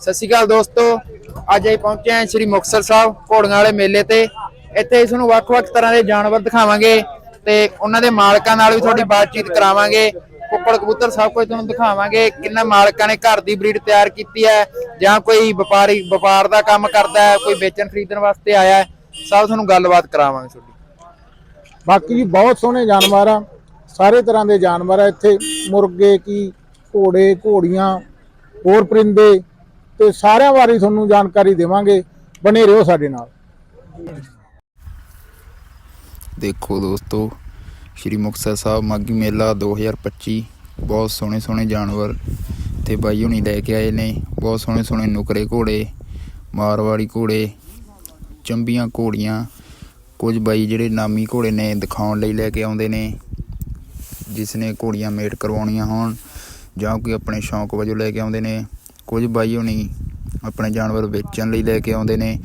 ਸਤਿ ਸ਼੍ਰੀ ਅਕਾਲ ਦੋਸਤੋ, ਅੱਜ ਅਸੀਂ ਪਹੁੰਚੇ ਹਾਂ ਸ੍ਰੀ ਮੁਕਤਸਰ ਸਾਹਿਬ, ਘੋੜੀਆਂ ਵਾਲੇ ਮੇਲੇ ਤੇ। ਇੱਥੇ ਤੁਹਾਨੂੰ ਵੱਖ-ਵੱਖ ਤਰ੍ਹਾਂ ਦੇ ਜਾਨਵਰ ਦਿਖਾਵਾਂਗੇ ਤੇ ਉਹਨਾਂ ਦੇ ਮਾਲਕਾਂ ਨਾਲ ਵੀ ਤੁਹਾਡੀ ਬਾਤਚੀਤ ਕਰਾਵਾਂਗੇ। ਕੁੱਕੜ ਕਬੂਤਰ ਸਭ ਕੁਝ ਤੁਹਾਨੂੰ ਦਿਖਾਵਾਂਗੇ, ਕਿੰਨਾ ਮਾਲਕਾਂ ਨੇ ਘਰ ਦੀ ਬਰੀਡ ਤਿਆਰ ਕੀਤੀ ਹੈ ਜਾਂ ਕੋਈ ਵਪਾਰੀ, ਵਪਾਰ ਦਾ ਕੰਮ ਕਰਦਾ ਹੈ, ਕੋਈ ਵੇਚਣ ਖਰੀਦਣ ਵਾਸਤੇ ਆਇਆ ਹੈ, ਸਭ ਤੁਹਾਨੂੰ ਗੱਲਬਾਤ ਕਰਾਵਾਂਗੇ ਤੁਹਾਡੀ। ਬਾਕੀ ਜੀ ਬਹੁਤ ਸੋਹਣੇ ਜਾਨਵਰ ਆ, ਸਾਰੇ ਤਰ੍ਹਾਂ ਦੇ ਜਾਨਵਰ ਆ ਇੱਥੇ, ਮੁਰਗੇ ਕੀ, ਘੋੜੇ, ਘੋੜੀਆਂ, ਹੋਰ ਪਰਿੰਦੇ ਤੇ ਸਾਰਿਆਂ ਬਾਰੇ ਤੁਹਾਨੂੰ ਜਾਣਕਾਰੀ ਦੇਵਾਂਗੇ। ਬਣੇ ਰਹੋ ਸਾਡੇ ਨਾਲ। ਦੇਖੋ ਦੋਸਤੋ, ਸ਼੍ਰੀ ਮੁਕਤਸਰ ਸਾਹਿਬ ਮਾਗੀ ਮੇਲਾ 2025 ਬਹੁਤ ਸੋਹਣੇ ਸੋਹਣੇ ਜਾਨਵਰ ਤੇ ਬਾਈ ਹੁਣੀ ਲੈ ਕੇ ਆਏ ਨੇ। ਬਹੁਤ ਸੋਹਣੇ ਸੋਹਣੇ ਨੁਕਰੇ ਘੋੜੇ, ਮਾਰਵਾੜੀ ਘੋੜੇ, ਚੰਬੀਆਂ ਘੋੜੀਆਂ, ਕੁਝ ਬਾਈ ਜਿਹੜੇ ਨਾਮੀ ਘੋੜੇ ਨੇ ਦਿਖਾਉਣ ਲਈ ਲੈ ਕੇ ਆਉਂਦੇ ਨੇ, ਜਿਸ ਨੇ ਘੋੜੀਆਂ ਮੇਟ ਕਰਵਾਉਣੀਆਂ ਹੋਣ ਜਾਂ ਕੋਈ ਆਪਣੇ ਸ਼ੌਂਕ ਵਜੋਂ ਲੈ ਕੇ ਆਉਂਦੇ ਨੇ। ਕੁਝ ਬਾਈ ਹੁਣੀ ਆਪਣੇ ਜਾਨਵਰ ਵੇਚਣ ਲਈ ਲੈ ਕੇ ਆਉਂਦੇ ਨੇ।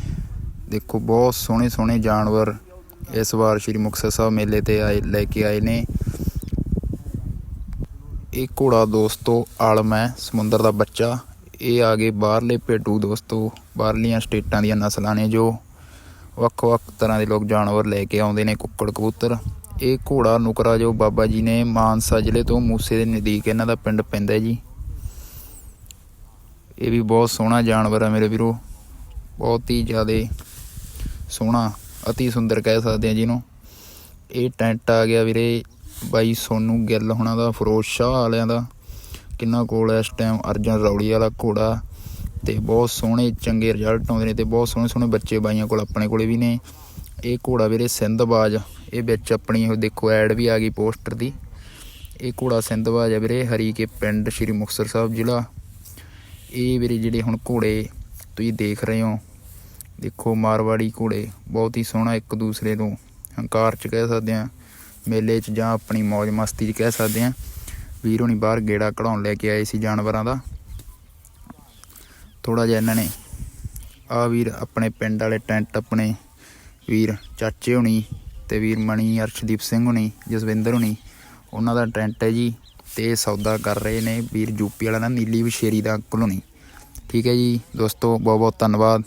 ਦੇਖੋ, ਬਹੁਤ ਸੋਹਣੇ ਸੋਹਣੇ ਜਾਨਵਰ ਇਸ ਵਾਰ ਸ਼੍ਰੀ ਮੁਕਤਸਰ ਸਾਹਿਬ ਮੇਲੇ ਤੇ ਆਏ, ਲੈ ਕੇ ਆਏ ਨੇ। ਇਹ ਘੋੜਾ ਦੋਸਤੋ, ਆਲਮ ਹੈ, ਸਮੁੰਦਰ ਦਾ ਬੱਚਾ। ਇਹ ਆ ਗਏ ਬਾਹਰਲੇ ਭੇਡੂ ਦੋਸਤੋ, ਬਾਹਰਲੀਆਂ ਸਟੇਟਾਂ ਦੀਆਂ ਨਸਲਾਂ ਨੇ ਜੋ ਵੱਖ-ਵੱਖ ਤਰ੍ਹਾਂ ਦੇ ਲੋਕ ਜਾਨਵਰ ਲੈ ਕੇ ਆਉਂਦੇ ਨੇ, ਕੁੱਕੜ ਕਬੂਤਰ। ਇਹ ਘੋੜਾ ਨੁਕਰਾ ਜੋ ਬਾਬਾ ਜੀ ਨੇ ਮਾਨਸਾ ਜ਼ਿਲ੍ਹੇ ਤੋਂ ਮੂਸੇ ਦੇ ਨਜ਼ਦੀਕ ਇਹਨਾਂ ਦਾ ਪਿੰਡ ਪੈਂਦਾ ਜੀ। ਇਹ ਵੀ ਬਹੁਤ ਸੋਹਣਾ ਜਾਨਵਰ ਆ ਮੇਰੇ ਵੀਰੋ। ਬਹੁਤ ਹੀ ਜ਼ਿਆਦਾ ਸੋਹਣਾ, ਅਤੀ ਸੁੰਦਰ ਕਹਿ ਸਕਦੇ ਆ ਜਿਹਨੂੰ। ਇਹ ਟੈਂਟ ਆ ਗਿਆ ਵੀਰੇ ਬਾਈ ਸੋਨੂ ਗਿੱਲ ਹੁਣਾਂ ਦਾ, ਫਰੋਜ਼ ਸ਼ਾਹ ਵਾਲਿਆਂ ਦਾ। ਕਿੰਨਾ ਕੋਲ ਹੈ ਇਸ ਟਾਈਮ ਅਰਜਨ ਰੌਲੀ ਵਾਲਾ ਘੋੜਾ। ਤੇ ਬਹੁਤ ਸੋਹਣੇ, ਚੰਗੇ ਰਿਜ਼ਲਟ ਆਉਂਦੇ ਨੇ ਤੇ ਬਹੁਤ ਸੋਹਣੇ ਸੋਹਣੇ ਬੱਚੇ ਬਾਈਆਂ ਕੋਲ, ਆਪਣੇ ਕੋਲੇ ਵੀ ਨੇ। ਇਹ ਘੋੜਾ ਵੀਰੇ ਸਿੰਧਬਾਜ, ਇਹ ਵਿੱਚ ਆਪਣੀ ਉਹ ਦੇਖੋ ਐਡ ਵੀ ਆ ਗਈ ਪੋਸਟਰ ਦੀ। ਇਹ ਘੋੜਾ ਸਿੰਧਬਾਜ ਹੈ ਵੀਰੇ ਹਰੀ ਕੇ ਪਿੰਡ, ਸ਼੍ਰੀ ਮੁਕਤਸਰ ਸਾਹਿਬ ਜ਼ਿਲ੍ਹਾ। ਇਹ ਵੀਰੇ ਜਿਹੜੇ ਹੁਣ ਘੋੜੇ ਤੁਸੀਂ ਦੇਖ ਰਹੇ ਹੋ, ਦੇਖੋ ਮਾਰਵਾੜੀ ਘੋੜੇ, ਬਹੁਤ ਹੀ ਸੋਹਣਾ ਇੱਕ ਦੂਸਰੇ ਤੋਂ ਹੰਕਾਰ ਚ ਕਹਿ ਸਕਦੇ ਆ ਮੇਲੇ 'ਚ ਜਾਂ ਆਪਣੀ ਮौज ਮਸਤੀ 'ਚ ਕਹਿ ਸਕਦੇ ਆ ਵੀਰ ਹੋਣੀ ਬਾਹਰ ਗੇੜਾ ਕਢਾਉਣ ਲੈ ਕੇ ਆਏ ਸੀ ਜਾਨਵਰਾਂ ਦਾ। ਥੋੜਾ ਜਿਹਾ ਇਹਨਾਂ ਨੇ, ਆ ਵੀਰ ਆਪਣੇ ਪਿੰਡ ਵਾਲੇ ਟੈਂਟ ਆਪਣੇ, ਵੀਰ ਚਾਚੇ ਹੋਣੀ ਤੇ ਵੀਰ ਮਣੀ ਅਰਸ਼ਦੀਪ ਸਿੰਘ ਹੋਣੀ, ਜਸਵਿੰਦਰ ਹੋਣੀ, ਉਹਨਾਂ ਦਾ ਟੈਂਟ ਹੈ ਜੀ। ਤੇ ਸੌਦਾ ਕਰ ਰਹੇ ਨੇ ਵੀਰ ਯੂਪੀ ਵਾਲਾ ਨਾ ਨੀਲੀ ਵਿਸ਼ੇਰੀ ਦਾ ਕਲੋਨੀ ਠੀਕ ਹੈ ਜੀ, ਦੋਸਤੋ ਬਹੁਤ ਬਹੁਤ ਧੰਨਵਾਦ।